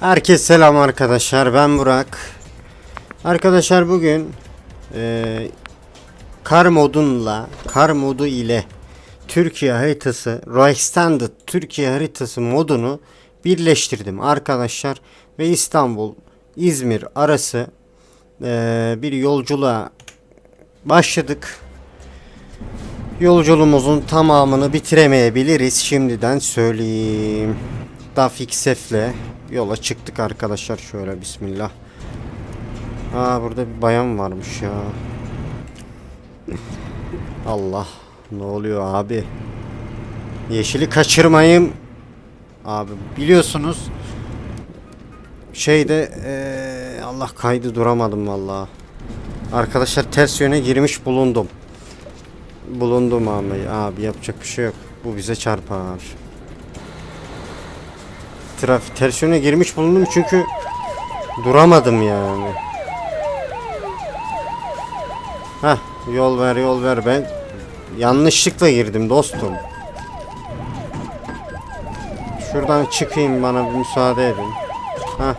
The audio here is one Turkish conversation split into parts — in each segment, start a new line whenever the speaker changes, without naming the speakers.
Herkese selam arkadaşlar ben Burak. Arkadaşlar bugün eee, kar modunla kar modu ile Türkiye haritası Roy Standard Türkiye haritası modunu birleştirdim arkadaşlar ve İstanbul İzmir arası eee, bir yolculuğa başladık. Yolculuğumuzun tamamını bitiremeyebiliriz şimdiden söyleyeyim. Dafiksef'le yola çıktık arkadaşlar şöyle bismillah. Aa burada bir bayan varmış ya. Allah ne oluyor abi? Yeşili kaçırmayayım. Abi biliyorsunuz şeyde eee, Allah kaydı duramadım vallahi. Arkadaşlar ters yöne girmiş bulundum. Bulundum abi. Abi yapacak bir şey yok. Bu bize çarpar. Trafik ters yöne girmiş bulundum çünkü duramadım yani. Heh yol ver yol ver ben yanlışlıkla girdim dostum. Şuradan çıkayım bana bir müsaade edin. Heh.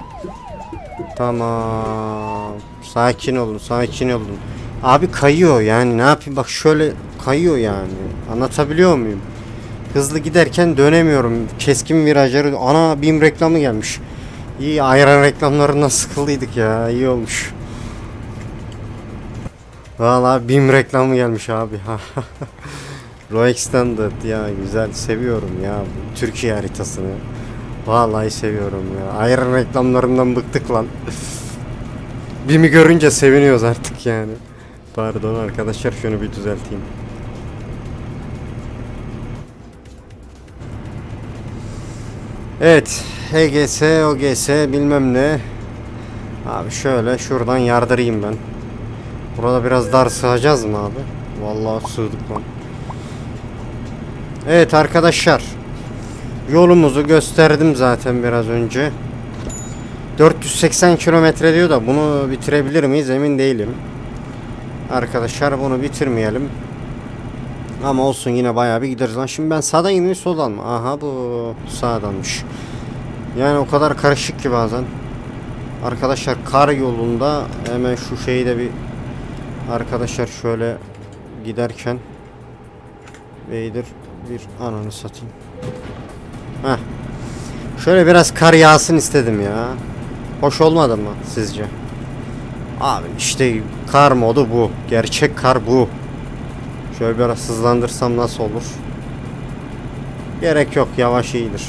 Tamam. Sakin olun, sakin olun. Abi kayıyor yani ne yapayım bak şöyle kayıyor yani. Anlatabiliyor muyum? Hızlı giderken dönemiyorum. Keskin virajları. Ana BİM reklamı gelmiş. İyi ayran reklamlarından sıkıldıydık ya. iyi olmuş. Valla BİM reklamı gelmiş abi. Roy Standard ya güzel seviyorum ya Türkiye haritasını. Vallahi seviyorum ya. Ayran reklamlarından bıktık lan. BİM'i görünce seviniyoruz artık yani. Pardon arkadaşlar şunu bir düzelteyim. Evet. HGS, OGS bilmem ne. Abi şöyle şuradan yardırayım ben. Burada biraz dar sığacağız mı abi? Vallahi sığdık lan. Evet arkadaşlar. Yolumuzu gösterdim zaten biraz önce. 480 kilometre diyor da bunu bitirebilir miyiz emin değilim. Arkadaşlar bunu bitirmeyelim. Ama olsun yine bayağı bir gideriz lan. Şimdi ben sağdan ineyim soldan mı? Aha bu sağdanmış. Yani o kadar karışık ki bazen. Arkadaşlar kar yolunda hemen şu şeyi de bir arkadaşlar şöyle giderken Beydir bir ananı satayım. Heh. Şöyle biraz kar yağsın istedim ya. Hoş olmadı mı sizce? Abi işte kar modu bu. Gerçek kar bu. Şöyle biraz hızlandırsam nasıl olur? Gerek yok yavaş iyidir.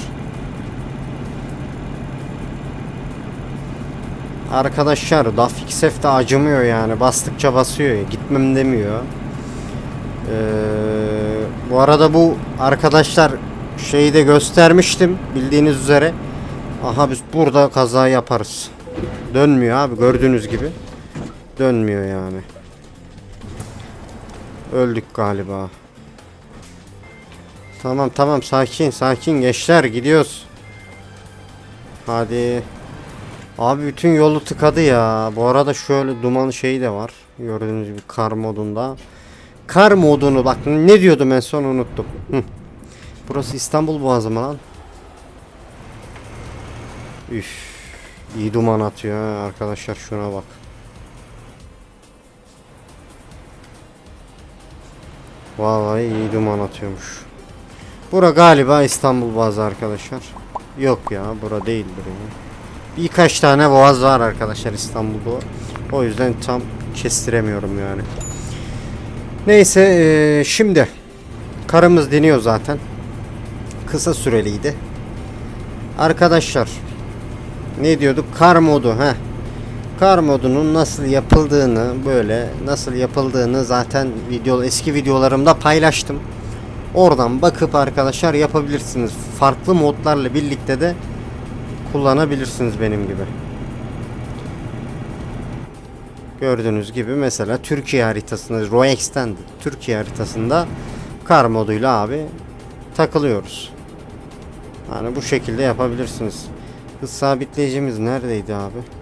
Arkadaşlar Dafiksef de acımıyor yani bastıkça basıyor gitmem demiyor. Ee, bu arada bu arkadaşlar şeyi de göstermiştim bildiğiniz üzere. Aha biz burada kaza yaparız. Dönmüyor abi gördüğünüz gibi. Dönmüyor yani. Öldük galiba. Tamam tamam sakin sakin gençler gidiyoruz. Hadi. Abi bütün yolu tıkadı ya. Bu arada şöyle duman şeyi de var. Gördüğünüz gibi kar modunda. Kar modunu bak ne diyordum en son unuttum. Hı. Burası İstanbul Boğazı mı lan? Üf. İyi duman atıyor arkadaşlar şuna bak. Vallahi iyi duman atıyormuş. Bura galiba İstanbul Boğazı arkadaşlar. Yok ya bura değildir ya. Birkaç tane boğaz var arkadaşlar İstanbul'da. O yüzden tam kestiremiyorum yani. Neyse eee, şimdi karımız deniyor zaten. Kısa süreliydi. Arkadaşlar ne diyorduk? Kar modu ha. Kar modunun nasıl yapıldığını böyle nasıl yapıldığını zaten video eski videolarımda paylaştım. Oradan bakıp arkadaşlar yapabilirsiniz. Farklı modlarla birlikte de kullanabilirsiniz benim gibi. Gördüğünüz gibi mesela Türkiye haritasında Roy Extended Türkiye haritasında kar moduyla abi takılıyoruz. Yani bu şekilde yapabilirsiniz. Hız sabitleyicimiz neredeydi abi?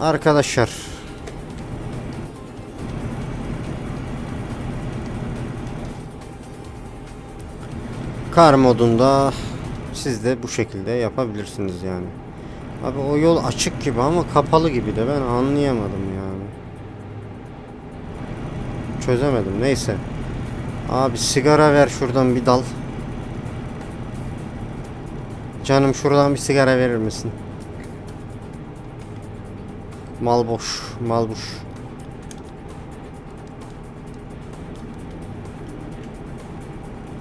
Arkadaşlar Kar modunda siz de bu şekilde yapabilirsiniz yani. Abi o yol açık gibi ama kapalı gibi de ben anlayamadım yani. Çözemedim neyse. Abi sigara ver şuradan bir dal. Canım şuradan bir sigara verir misin? Mal boş, mal boş.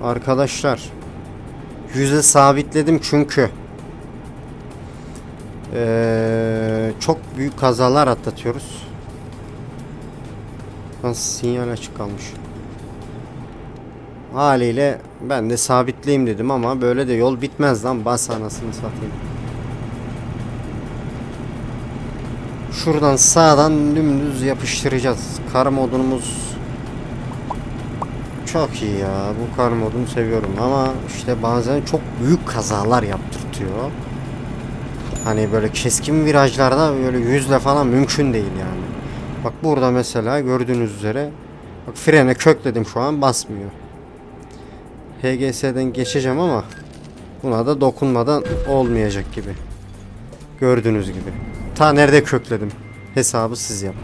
Arkadaşlar yüze sabitledim çünkü Ee, çok büyük kazalar atlatıyoruz. Nasıl sinyal açık kalmış. Haliyle ben de sabitleyeyim dedim ama böyle de yol bitmez lan bas anasını satayım. Şuradan sağdan dümdüz yapıştıracağız. Kar modumuz çok iyi ya. Bu kar modunu seviyorum ama işte bazen çok büyük kazalar yaptırtıyor. Hani böyle keskin virajlarda böyle yüzle falan mümkün değil yani. Bak burada mesela gördüğünüz üzere bak frene kökledim şu an basmıyor. HGS'den geçeceğim ama buna da dokunmadan olmayacak gibi. Gördüğünüz gibi. Ta nerede kökledim. Hesabı siz yapın.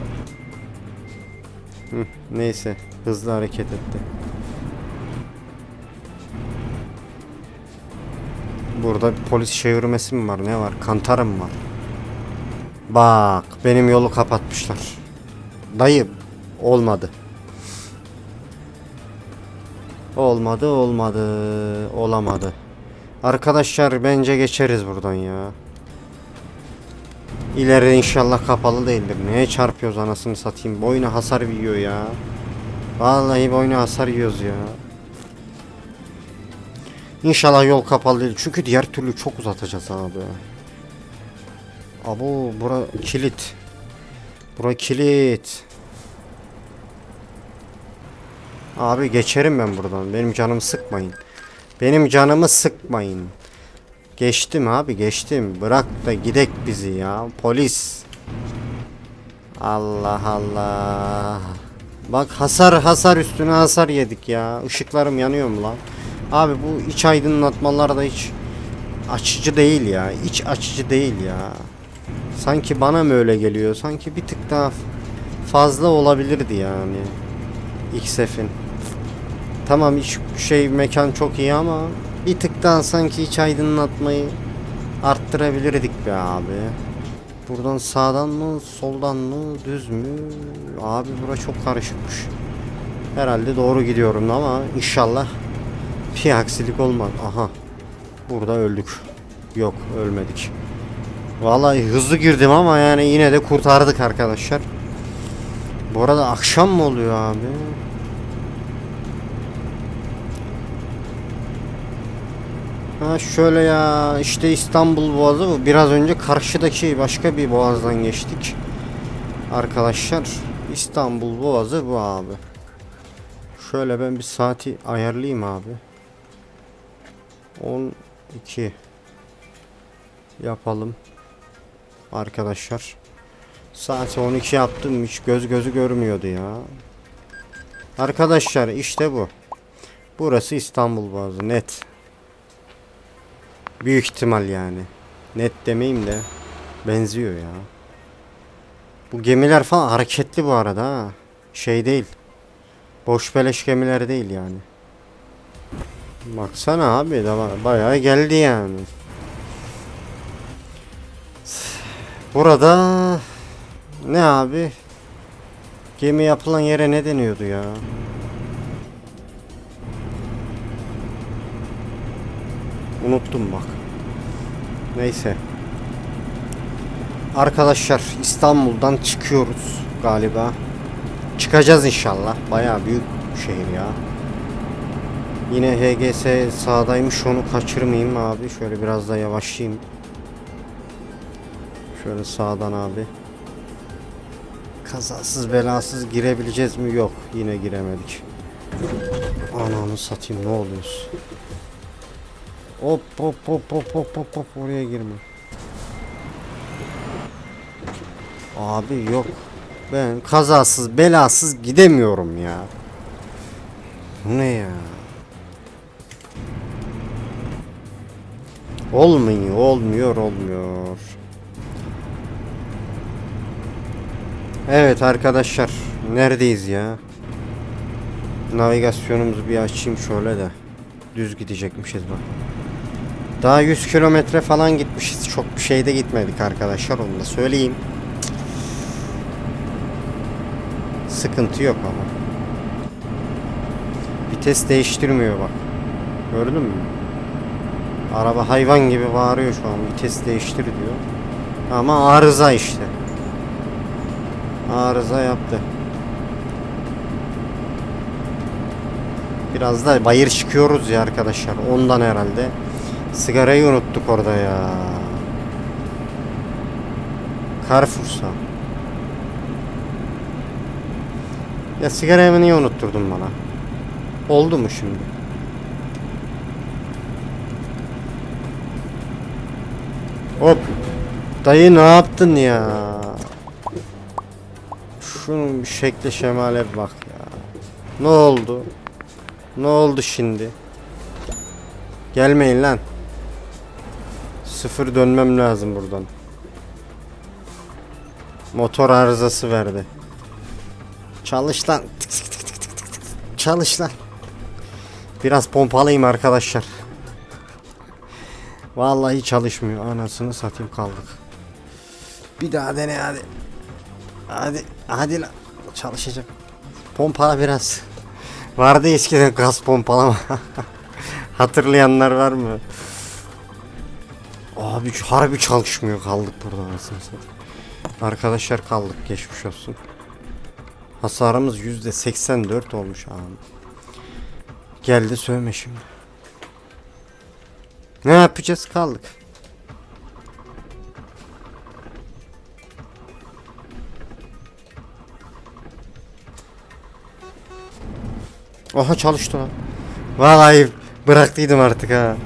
Neyse hızlı hareket etti. Burada polis çevirmesi mi var ne var? Kantarım var? Bak benim yolu kapatmışlar. Dayı olmadı. Olmadı olmadı olamadı. Arkadaşlar bence geçeriz buradan ya. İleride inşallah kapalı değildir. Neye çarpıyoruz anasını satayım. Boyuna hasar yiyor ya. Vallahi boyuna hasar yiyoruz ya. İnşallah yol kapalı değil. Çünkü diğer türlü çok uzatacağız abi. Abo bura kilit. Bura kilit. Abi geçerim ben buradan. Benim canımı sıkmayın. Benim canımı sıkmayın. Geçtim abi geçtim. Bırak da gidek bizi ya. Polis. Allah Allah. Bak hasar hasar üstüne hasar yedik ya. Işıklarım yanıyor mu lan? Abi bu iç aydınlatmalar da hiç açıcı değil ya. İç açıcı değil ya. Sanki bana mı öyle geliyor? Sanki bir tık daha fazla olabilirdi yani. XF'in. Tamam iç şey mekan çok iyi ama bir tık daha sanki iç aydınlatmayı arttırabilirdik be abi. Buradan sağdan mı, soldan mı, düz mü? Abi bura çok karışıkmış. Herhalde doğru gidiyorum ama inşallah bir aksilik olmaz. Aha. Burada öldük. Yok ölmedik. Vallahi hızlı girdim ama yani yine de kurtardık arkadaşlar. Bu arada akşam mı oluyor abi? Ha şöyle ya işte İstanbul Boğazı bu. Biraz önce karşıdaki başka bir boğazdan geçtik. Arkadaşlar İstanbul Boğazı bu abi. Şöyle ben bir saati ayarlayayım abi. 12 yapalım. Arkadaşlar. Saati 12 yaptım hiç göz gözü görmüyordu ya. Arkadaşlar işte bu. Burası İstanbul Boğazı net. Büyük ihtimal yani. Net demeyeyim de benziyor ya. Bu gemiler falan hareketli bu arada ha. Şey değil. Boş beleş gemiler değil yani. Baksana abi da bayağı geldi yani. Burada ne abi? Gemi yapılan yere ne deniyordu ya? Unuttum bak. Neyse. Arkadaşlar İstanbul'dan çıkıyoruz galiba. Çıkacağız inşallah. Bayağı büyük şehir ya. Yine HGS sağdaymış onu kaçırmayayım abi. Şöyle biraz da yavaşlayayım. Şöyle sağdan abi. Kazasız belasız girebileceğiz mi? Yok. Yine giremedik. Ananı satayım ne oluyoruz? Hop hop hop hop hop hop hop oraya girme. Abi yok. Ben kazasız belasız gidemiyorum ya. Bu ne ya? Olmuyor, olmuyor, olmuyor. Evet arkadaşlar, neredeyiz ya? Navigasyonumuzu bir açayım şöyle de. Düz gidecekmişiz bak. Daha 100 kilometre falan gitmişiz. Çok bir şeyde gitmedik arkadaşlar onu da söyleyeyim. Sıkıntı yok ama. Vites değiştirmiyor bak. Gördün mü? Araba hayvan gibi bağırıyor şu an. Vites değiştir diyor. Ama arıza işte. Arıza yaptı. Biraz da bayır çıkıyoruz ya arkadaşlar. Ondan herhalde. Sigarayı unuttuk orada ya. Carrefour'sa. Ya sigarayı niye unutturdun bana? Oldu mu şimdi? Hop. Dayı ne yaptın ya? Şunun bir şekle şemale bir bak ya. Ne oldu? Ne oldu şimdi? Gelmeyin lan. Sıfır dönmem lazım buradan. Motor arızası verdi. Çalış lan. Tık tık tık tık tık tık. Çalış lan. Biraz pompalayayım arkadaşlar. Vallahi çalışmıyor. Anasını satayım kaldık. Bir daha dene hadi. Hadi hadi lan. Çalışacak. Pompala biraz. Vardı eskiden gaz pompalama. Hatırlayanlar var mı? Abi harbi çalışmıyor kaldık burada satayım. Arkadaşlar kaldık geçmiş olsun. Hasarımız yüzde 84 olmuş abi. Geldi sövme şimdi. Ne yapacağız kaldık. Oha çalıştı lan. Vallahi bıraktıydım artık ha.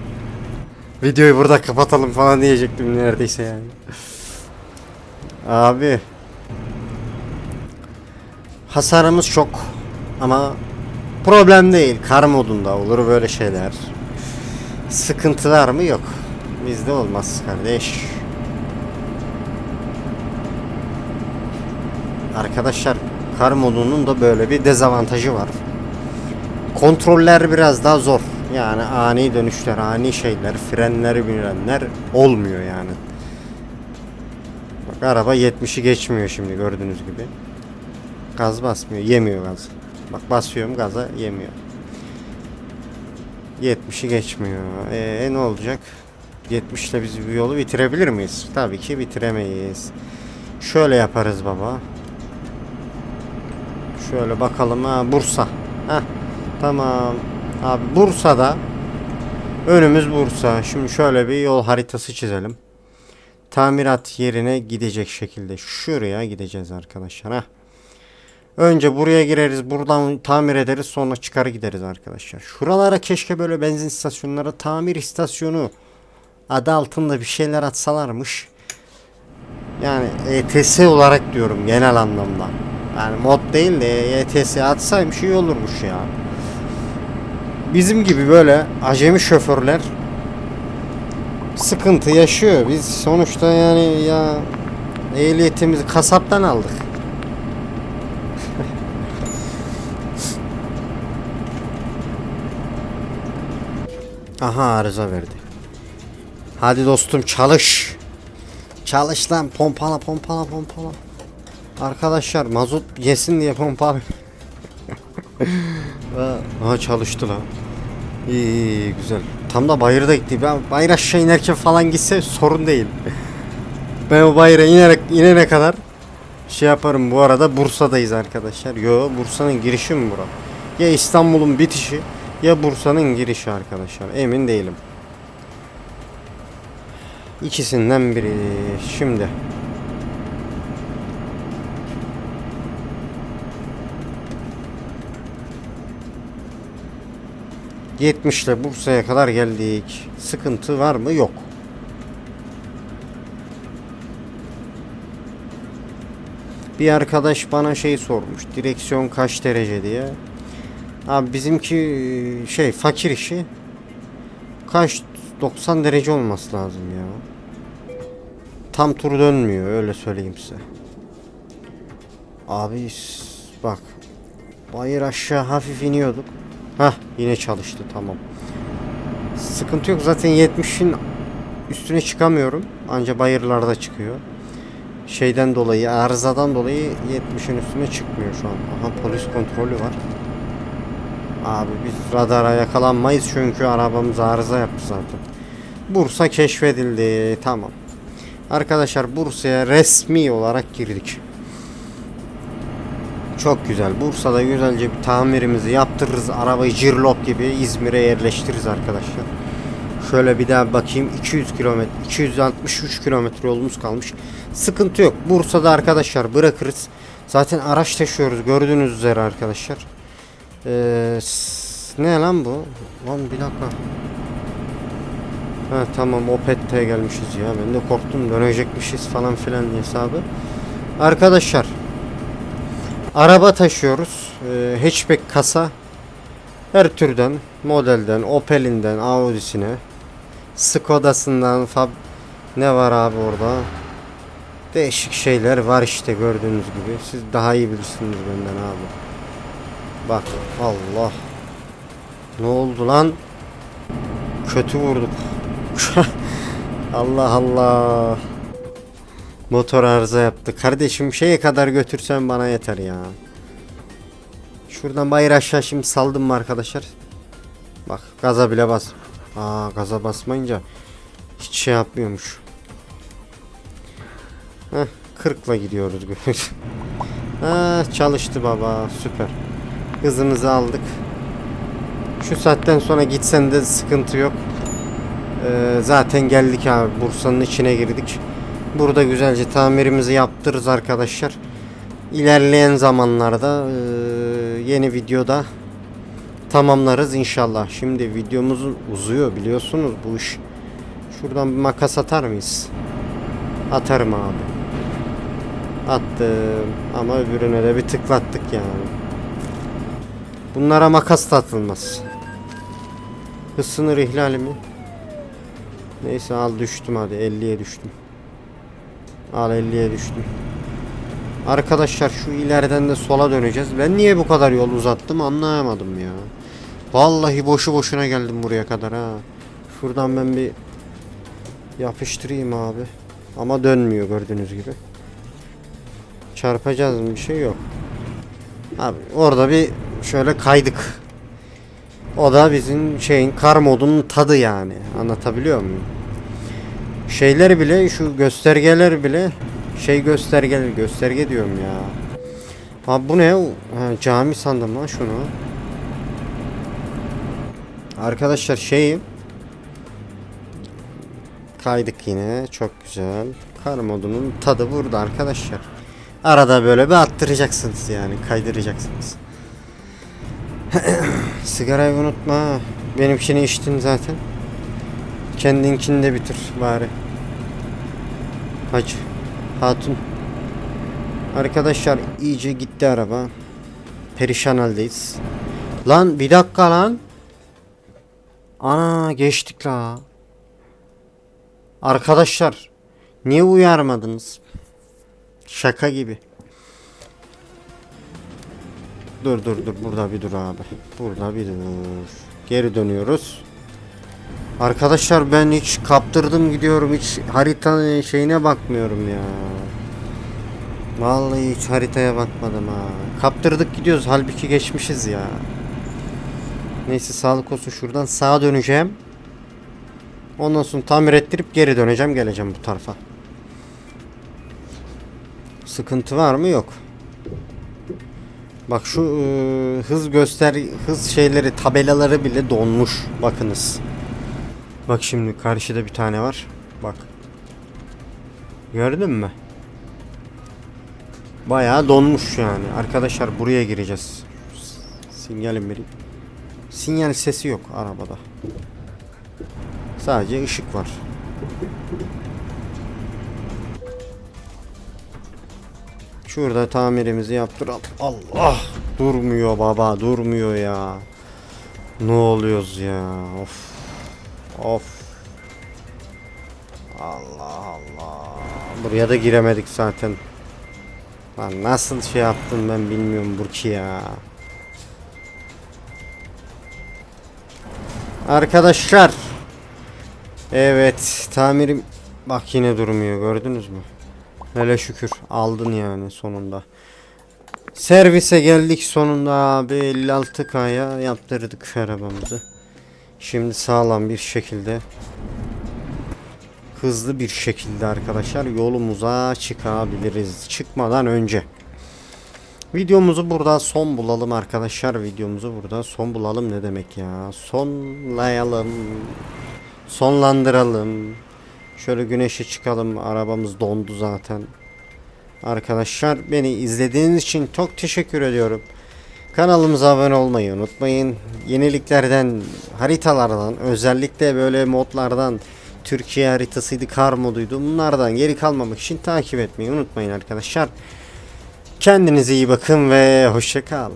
Videoyu burada kapatalım falan diyecektim neredeyse yani. Abi. Hasarımız çok ama problem değil. Kar modunda olur böyle şeyler. Sıkıntılar mı yok. Bizde olmaz kardeş. Arkadaşlar kar modunun da böyle bir dezavantajı var. Kontroller biraz daha zor. Yani ani dönüşler, ani şeyler, frenler, bilenler olmuyor yani. Bak araba 70'i geçmiyor şimdi gördüğünüz gibi. Gaz basmıyor, yemiyor gaz. Bak basıyorum gaza yemiyor. 70'i geçmiyor. Ee, ne olacak? 70 ile biz bu yolu bitirebilir miyiz? Tabii ki bitiremeyiz. Şöyle yaparız baba. Şöyle bakalım ha Bursa. Heh, tamam. Abi Bursa'da önümüz Bursa. Şimdi şöyle bir yol haritası çizelim. Tamirat yerine gidecek şekilde şuraya gideceğiz arkadaşlar. Heh. Önce buraya gireriz, buradan tamir ederiz, sonra çıkar gideriz arkadaşlar. Şuralara keşke böyle benzin istasyonları, tamir istasyonu adı altında bir şeyler atsalarmış. Yani ETS olarak diyorum genel anlamda. Yani mod değil de ETS atsaymış iyi olurmuş ya. Bizim gibi böyle acemi şoförler sıkıntı yaşıyor. Biz sonuçta yani ya ehliyetimizi kasaptan aldık. Aha arıza verdi. Hadi dostum çalış. Çalış lan pompala pompala pompala. Arkadaşlar mazot yesin diye pompala. Aha çalıştı lan. İyi, iyi iyi güzel. Tam da bayırda gitti. Ben bayır aşağı inerken falan gitse sorun değil. Ben o bayıra inerek inene kadar şey yaparım. Bu arada Bursa'dayız arkadaşlar. Yo Bursa'nın girişi mi bura? Ya İstanbul'un bitişi ya Bursa'nın girişi arkadaşlar. Emin değilim. İkisinden biri. Şimdi. İle Bursa'ya kadar geldik. Sıkıntı var mı? Yok. Bir arkadaş bana şey sormuş. Direksiyon kaç derece diye. Abi bizimki şey fakir işi. Kaç 90 derece olması lazım ya. Tam tur dönmüyor öyle söyleyeyim size. Abi bak. Bayır aşağı hafif iniyorduk. Hah yine çalıştı tamam. Sıkıntı yok zaten 70'in üstüne çıkamıyorum. Anca bayırlarda çıkıyor. Şeyden dolayı arızadan dolayı 70'in üstüne çıkmıyor şu an. Aha polis kontrolü var. Abi biz radara yakalanmayız çünkü arabamız arıza yaptı zaten. Bursa keşfedildi. Tamam. Arkadaşlar Bursa'ya resmi olarak girdik. Çok güzel. Bursa'da güzelce bir tamirimizi yaptırırız. Arabayı cirlop gibi İzmir'e yerleştiririz arkadaşlar. Şöyle bir daha bakayım. 200 kilometre, 263 kilometre yolumuz kalmış. Sıkıntı yok. Bursa'da arkadaşlar bırakırız. Zaten araç taşıyoruz gördüğünüz üzere arkadaşlar. Ee, ne lan bu? Lan bir dakika. Ha tamam Opet'te gelmişiz ya. Ben de korktum dönecekmişiz falan filan hesabı. Arkadaşlar araba taşıyoruz. Ee, hatchback kasa her türden modelden Opel'inden Audi'sine Skoda'sından Fab ne var abi orada? Değişik şeyler var işte gördüğünüz gibi. Siz daha iyi bilirsiniz benden abi. Bak Allah. Ne oldu lan? Kötü vurduk. Allah Allah. Motor arıza yaptı. Kardeşim şeye kadar götürsen bana yeter ya. Şuradan bayır aşağı şimdi saldım mı arkadaşlar? Bak gaza bile bas. Aa gaza basmayınca hiç şey yapmıyormuş. Heh 40'la gidiyoruz. ha çalıştı baba süper. Hızımızı aldık. Şu saatten sonra gitsen de sıkıntı yok. Ee, zaten geldik abi Bursa'nın içine girdik. Burada güzelce tamirimizi yaptırırız arkadaşlar. İlerleyen zamanlarda e, yeni videoda tamamlarız inşallah. Şimdi videomuz uzuyor biliyorsunuz bu iş. Şuradan bir makas atar mıyız? Atarım abi. Attım ama öbürüne de bir tıklattık yani. Bunlara makas da atılmaz. Hız sınır ihlali mi? Neyse al düştüm hadi 50'ye düştüm. Al 50'ye düştüm. Arkadaşlar şu ileriden de sola döneceğiz. Ben niye bu kadar yol uzattım anlayamadım ya. Vallahi boşu boşuna geldim buraya kadar ha. Şuradan ben bir yapıştırayım abi. Ama dönmüyor gördüğünüz gibi. Çarpacağız bir şey yok. Abi orada bir şöyle kaydık. O da bizim şeyin kar modunun tadı yani. Anlatabiliyor muyum? Şeyler bile şu göstergeler bile şey göstergeler gösterge diyorum ya. Ha bu ne? Ha, cami sandım lan şunu. Arkadaşlar şeyim kaydık yine çok güzel. Kar modunun tadı burada arkadaşlar. Arada böyle bir attıracaksınız yani kaydıracaksınız. Sigarayı unutma. ha. Benimkini içtin zaten. Kendinkini de bitir bari. Hacı. Hatun. Arkadaşlar iyice gitti araba. Perişan haldeyiz. Lan bir dakika lan. Ana geçtik la. Arkadaşlar niye uyarmadınız? Şaka gibi. Dur dur dur burada bir dur abi. Burada bir dur. Geri dönüyoruz. Arkadaşlar ben hiç kaptırdım gidiyorum hiç haritanın şeyine bakmıyorum ya. Vallahi hiç haritaya bakmadım ha. Kaptırdık gidiyoruz halbuki geçmişiz ya. Neyse sağlık olsun şuradan sağa döneceğim. Ondan sonra tamir ettirip geri döneceğim geleceğim bu tarafa. Sıkıntı var mı? Yok. Bak şu e, hız göster hız şeyleri tabelaları bile donmuş. Bakınız. Bak şimdi karşıda bir tane var. Bak. Gördün mü? Bayağı donmuş yani. Arkadaşlar buraya gireceğiz. Sinyalim vereyim. Sinyal sesi yok arabada. Sadece ışık var. Şurada tamirimizi yaptıralım. Allah! Durmuyor baba, durmuyor ya. Ne oluyoruz ya? Of. Of. Allah Allah. Buraya da giremedik zaten. Lan nasıl şey yaptım ben bilmiyorum Burki ya. Arkadaşlar. Evet tamirim bak yine durmuyor gördünüz mü? Hele şükür aldın yani sonunda. Servise geldik sonunda abi 56K'ya yaptırdık arabamızı. Şimdi sağlam bir şekilde hızlı bir şekilde arkadaşlar yolumuza çıkabiliriz. Çıkmadan önce videomuzu burada son bulalım arkadaşlar. Videomuzu burada son bulalım ne demek ya? Sonlayalım. Sonlandıralım. Şöyle güneşe çıkalım. Arabamız dondu zaten. Arkadaşlar beni izlediğiniz için çok teşekkür ediyorum. Kanalımıza abone olmayı unutmayın. Yeniliklerden, haritalardan, özellikle böyle modlardan Türkiye haritasıydı, kar moduydu. Bunlardan geri kalmamak için takip etmeyi unutmayın arkadaşlar. Kendinize iyi bakın ve hoşça kal.